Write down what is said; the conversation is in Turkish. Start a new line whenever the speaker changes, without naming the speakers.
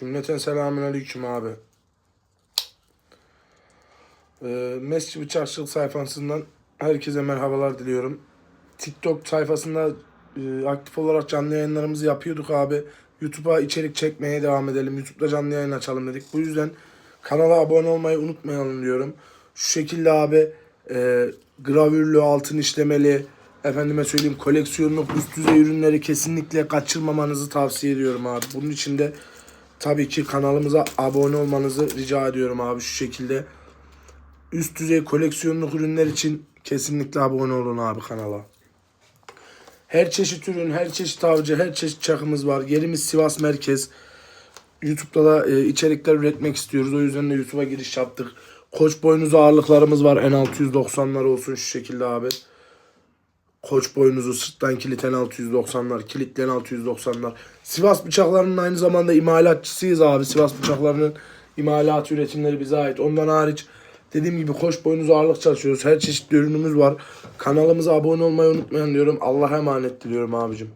Cümleten selamünaleyküm abi. Ee, Mescid Bıçakçılık sayfasından herkese merhabalar diliyorum. TikTok sayfasında e, aktif olarak canlı yayınlarımızı yapıyorduk abi. YouTube'a içerik çekmeye devam edelim. YouTube'da canlı yayın açalım dedik. Bu yüzden kanala abone olmayı unutmayalım diyorum. Şu şekilde abi e, gravürlü, altın işlemeli, efendime söyleyeyim koleksiyonluk üst düzey ürünleri kesinlikle kaçırmamanızı tavsiye ediyorum abi. Bunun için de tabii ki kanalımıza abone olmanızı rica ediyorum abi şu şekilde. Üst düzey koleksiyonluk ürünler için kesinlikle abone olun abi kanala. Her çeşit ürün, her çeşit avcı, her çeşit çakımız var. Yerimiz Sivas Merkez. YouTube'da da e, içerikler üretmek istiyoruz. O yüzden de YouTube'a giriş yaptık. Koç boynuzu ağırlıklarımız var. N690'lar olsun şu şekilde abi. Koç boynuzu, sırttan kilit N690'lar, kilitli N690'lar. Sivas bıçaklarının aynı zamanda imalatçısıyız abi. Sivas bıçaklarının imalat üretimleri bize ait. Ondan hariç dediğim gibi koç boynuzu ağırlık çalışıyoruz. Her çeşit ürünümüz var. Kanalımıza abone olmayı unutmayın diyorum. Allah'a emanet diliyorum abicim.